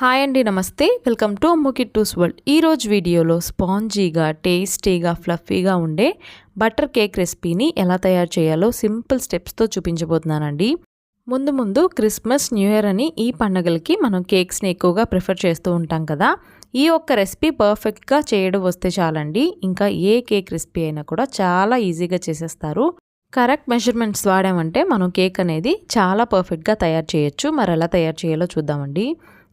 Hi అండి నమస్తే. Welcome to అమ్ముకి టూస్ వరల్డ్. ఈరోజు వీడియోలో స్పాంజీగా టేస్టీగా ఫ్లఫీగా ఉండే బటర్ కేక్ రెసిపీని ఎలా తయారు చేయాలో సింపుల్ స్టెప్స్తో చూపించబోతున్నానండి. ముందు ముందు క్రిస్మస్ న్యూ ఇయర్ అని ఈ పండగలకి మనం కేక్స్ని ఎక్కువగా ప్రిఫర్ చేస్తూ ఉంటాం కదా. ఈ ఒక్క రెసిపీ పర్ఫెక్ట్గా చేయడం వస్తే చాలండి. ఇంకా ఏ కేక్ రెసిపీ అయినా కూడా చాలా ఈజీగా చేసేస్తారు. కరెక్ట్ మెజర్మెంట్స్ వాడామంటే మనం కేక్ అనేది చాలా పర్ఫెక్ట్గా తయారు చేయొచ్చు. మరి ఎలా తయారు చేయాలో చూద్దామండి.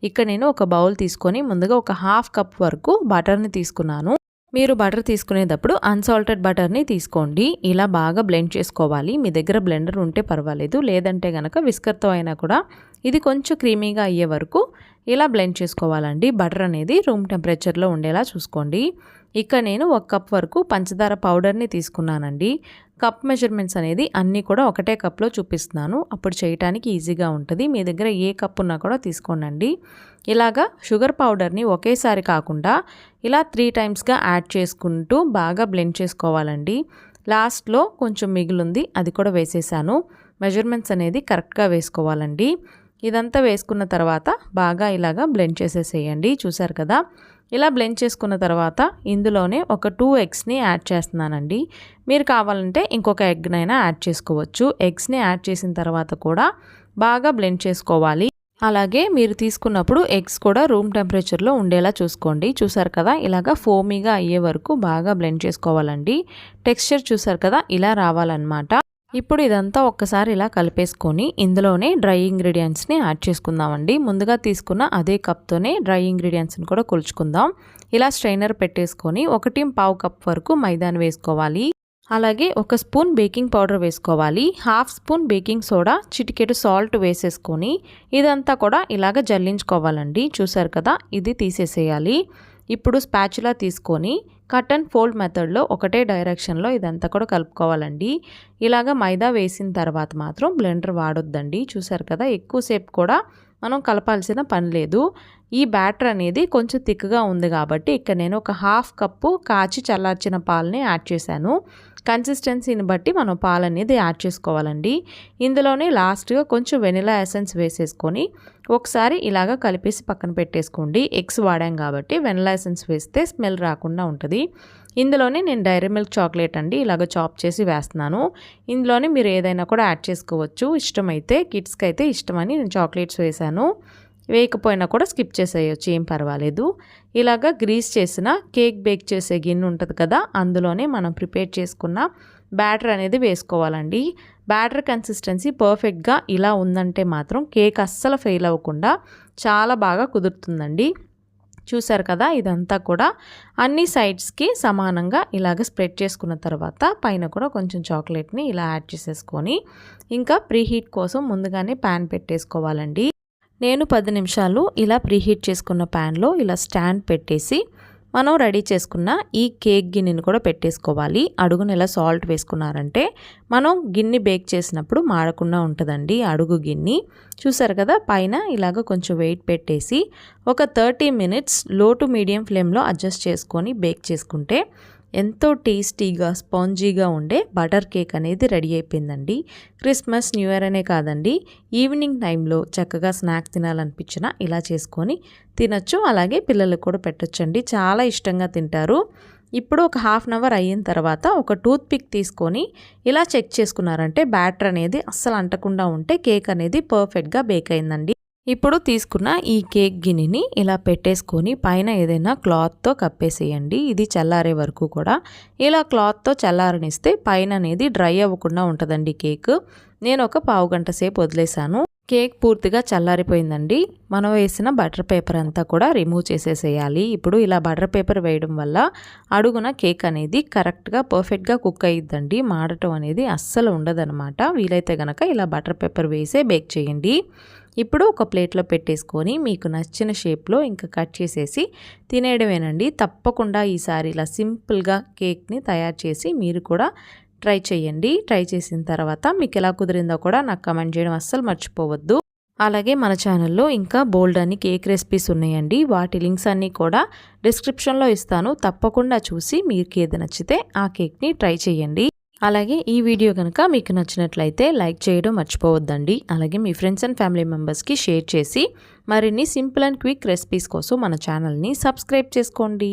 ఇక్కడ నేను ఒక బౌల్ తీసుకొని ముందుగా ఒక హాఫ్ కప్ వరకు బటర్ని తీసుకున్నాను. మీరు బటర్ తీసుకునేటప్పుడు అన్సాల్టెడ్ బటర్ని తీసుకోండి. ఇలా బాగా బ్లెండ్ చేసుకోవాలి. మీ దగ్గర బ్లెండర్ ఉంటే పర్వాలేదు. లేదంటే గనక విస్కర్తో అయినా కూడా ఇది కొంచెం క్రీమీగా అయ్యే వరకు ఇలా బ్లెండ్ చేసుకోవాలండి. బటర్ అనేది రూమ్ టెంపరేచర్లో ఉండేలా చూసుకోండి. ఇక్కడ నేను ఒక కప్ వరకు పంచదార పౌడర్ని తీసుకున్నానండి. కప్ మెజర్మెంట్స్ అనేది అన్నీ కూడా ఒకటే కప్లో చూపిస్తున్నాను. అప్పుడు చేయటానికి ఈజీగా ఉంటుంది. మీ దగ్గర ఏ కప్ ఉన్నా కూడా తీసుకోనండి. ఇలాగా షుగర్ పౌడర్ని ఒకేసారి కాకుండా ఇలా త్రీ టైమ్స్గా యాడ్ చేసుకుంటూ బాగా బ్లెండ్ చేసుకోవాలండి. లాస్ట్లో కొంచెం మిగిలింది అది కూడా వేసేసాను. మెజర్మెంట్స్ అనేది కరెక్ట్గా వేసుకోవాలండి. ఇదంతా వేసుకున్న తర్వాత బాగా ఇలాగా బ్లెండ్ చేసేసేయండి. చూసారు కదా? ఇలా బ్లెండ్ చేసుకున్న తర్వాత ఇందులోనే ఒక టూ ఎగ్స్ని యాడ్ చేస్తున్నానండి. మీరు కావాలంటే ఇంకొక ఎగ్నైనా యాడ్ చేసుకోవచ్చు. ఎగ్స్ని యాడ్ చేసిన తర్వాత కూడా బాగా బ్లెండ్ చేసుకోవాలి. అలాగే మీరు తీసుకున్నప్పుడు ఎగ్స్ కూడా రూమ్ టెంపరేచర్లో ఉండేలా చూసుకోండి. చూసారు కదా? ఇలాగా ఫోమీగా అయ్యే వరకు బాగా బ్లెండ్ చేసుకోవాలండి. టెక్స్చర్ చూసారు కదా? ఇలా రావాలన్నమాట. ఇప్పుడు ఇదంతా ఒక్కసారి ఇలా కలిపేసుకొని ఇందులోనే డ్రై ఇంగ్రీడియంట్స్ని యాడ్ చేసుకుందామండి. ముందుగా తీసుకున్న అదే కప్తోనే డ్రై ఇంగ్రీడియంట్స్ని కూడా కొలుచుకుందాం. ఇలా స్ట్రైనర్ పెట్టేసుకొని ఒకటి పావు కప్ వరకు మైదాని వేసుకోవాలి. అలాగే ఒక స్పూన్ బేకింగ్ పౌడర్ వేసుకోవాలి. హాఫ్ స్పూన్ బేకింగ్ సోడా చిటికెడు సాల్ట్ వేసేసుకొని ఇదంతా కూడా ఇలాగ జల్లించుకోవాలండి. చూసారు కదా? ఇది తీసేసేయాలి. ఇప్పుడు స్పాచులా తీసుకొని కట్ అండ్ ఫోల్డ్ మెథడ్లో ఒకటే డైరెక్షన్లో ఇదంతా కూడా కలుపుకోవాలండి. ఇలాగ మైదా వేసిన తర్వాత మాత్రం బ్లెండర్ వాడొద్దండి. చూసారు కదా ఎక్కువసేపు కూడా మనం కలపాల్సిన పని లేదు. ఈ బ్యాటర్ అనేది కొంచెం థిక్గా ఉంది కాబట్టి ఇక్కడ నేను ఒక హాఫ్ కప్పు కాచి చల్లార్చిన పాలని యాడ్ చేశాను. కన్సిస్టెన్సీని బట్టి మనం పాలు అనేది యాడ్ చేసుకోవాలండి. ఇందులోనే లాస్ట్గా కొంచెం వెనిలా ఎసెన్స్ వేసేసుకొని ఒకసారి ఇలాగ కలిపేసి పక్కన పెట్టేసుకోండి. ఎగ్స్ వాడాం కాబట్టి వెనిలా ఎసెన్స్ వేస్తే స్మెల్ రాకుండా ఉంటుంది. ఇందులోనే నేను డైరీ మిల్క్ చాక్లెట్ అండి ఇలాగ చాప్ చేసి వేస్తున్నాను. ఇందులోనే మీరు ఏదైనా కూడా యాడ్ చేసుకోవచ్చు. ఇష్టమైతే కిడ్స్కి అయితే ఇష్టమని నేను చాక్లెట్స్ వేశాను వేయకపోయినా కూడా స్కిప్ చేసేయచ్చు ఏం పర్వాలేదు. ఇలాగా గ్రీస్ చేసిన కేక్ బేక్ చేసే గిన్నె ఉంటుంది కదా అందులోనే మనం ప్రిపేర్ చేసుకున్న బ్యాటర్ అనేది వేసుకోవాలండి. బ్యాటర్ కన్సిస్టెన్సీ పర్ఫెక్ట్గా ఇలా ఉందంటే మాత్రం కేక్ అస్సలు ఫెయిల్ అవ్వకుండా చాలా బాగా కుదురుతుందండి. చూసారు కదా ఇదంతా కూడా అన్ని సైడ్స్కి సమానంగా ఇలాగ స్ప్రెడ్ చేసుకున్న తర్వాత పైన కూడా కొంచెం చాక్లెట్ని ఇలా యాడ్ చేసేసుకొని ఇంకా ప్రీహీట్ కోసం ముందుగానే ప్యాన్ పెట్టేసుకోవాలండి. నేను పది నిమిషాలు ఇలా ప్రీహీట్ చేసుకున్న ప్యాన్లో ఇలా స్టాండ్ పెట్టేసి మనం రెడీ చేసుకున్న ఈ కేక్ గిన్నెని కూడా పెట్టేసుకోవాలి. అడుగున ఇలా సాల్ట్ వేసుకున్నారంటే మనం గిన్నె బేక్ చేసినప్పుడు మాడకుండా ఉంటుందండి అడుగు గిన్నె. చూసారు కదా పైన ఇలాగ కొంచెం వెయిట్ పెట్టేసి ఒక థర్టీ మినిట్స్లో టు మీడియం ఫ్లేమ్లో అడ్జస్ట్ చేసుకొని బేక్ చేసుకుంటే ఎంతో టేస్టీగా స్పాంజీగా ఉండే బటర్ కేక్ అనేది రెడీ అయిపోయిందండి. క్రిస్మస్ న్యూ ఇయర్ అనే కాదండి. ఈవినింగ్ టైంలో చక్కగా స్నాక్ తినాలనిపించిన ఇలా చేసుకొని తినచ్చు. అలాగే పిల్లలకు కూడా పెట్టచ్చండి. చాలా ఇష్టంగా తింటారు. ఇప్పుడు ఒక హాఫ్ అన్ అవర్ అయిన తర్వాత ఒక టూత్ పిక్ తీసుకొని ఇలా చెక్ చేసుకున్నారంటే బ్యాటర్ అనేది అస్సలు అంటకుండా ఉంటే కేక్ అనేది పర్ఫెక్ట్గా బేక్ అయిందండి. ఇప్పుడు తీసుకున్న ఈ కేక్ గిన్నెని ఇలా పెట్టేసుకొని పైన ఏదైనా క్లాత్తో కప్పేసేయండి. ఇది చల్లారే వరకు కూడా. ఇలా క్లాత్తో చల్లారనిస్తే పైన అనేది డ్రై అవ్వకుండా ఉంటుందండి కేక్. నేను ఒక పావు గంట సేపు వదిలేశాను. కేక్ పూర్తిగా చల్లారిపోయిందండి. మనం వేసిన బటర్ పేపర్ అంతా కూడా రిమూవ్ చేసేసేయాలి. ఇప్పుడు ఇలా బటర్ పేపర్ వేయడం వల్ల అడుగున కేక్ అనేది కరెక్ట్గా పర్ఫెక్ట్గా కుక్ అయ్యిద్దండి మాడటం అనేది అస్సలు ఉండదనమాట వీలైతే గనక ఇలా బటర్ పేపర్ వేసే బేక్ చేయండి. ఇప్పుడు ఒక ప్లేట్లో పెట్టేసుకొని మీకు నచ్చిన షేప్లో ఇంకా కట్ చేసేసి తినేయడమేనండి. తప్పకుండా ఈసారి ఇలా సింపుల్గా కేక్ని తయారు చేసి మీరు కూడా ట్రై చేయండి. ట్రై చేసిన తర్వాత మీకు ఎలా కుదిరిందో కూడా నాకు కమెంట్ చేయడం అస్సలు మర్చిపోవద్దు. అలాగే మన ఛానల్లో ఇంకా బోల్డ్ అని కేక్ రెసిపీస్ ఉన్నాయండి. వాటి లింక్స్ అన్నీ కూడా డిస్క్రిప్షన్లో ఇస్తాను. తప్పకుండా చూసి మీకు ఏది నచ్చితే ఆ కేక్ని ట్రై చేయండి. అలాగే ఈ వీడియో కనుక మీకు నచ్చినట్లయితే లైక్ చేయడం మర్చిపోవద్దండి. అలాగే మీ ఫ్రెండ్స్ అండ్ ఫ్యామిలీ మెంబర్స్కి షేర్ చేసి మరిన్ని సింపుల్ అండ్ క్విక్ రెసిపీస్ కోసం మన ఛానల్ని సబ్స్క్రైబ్ చేసుకోండి.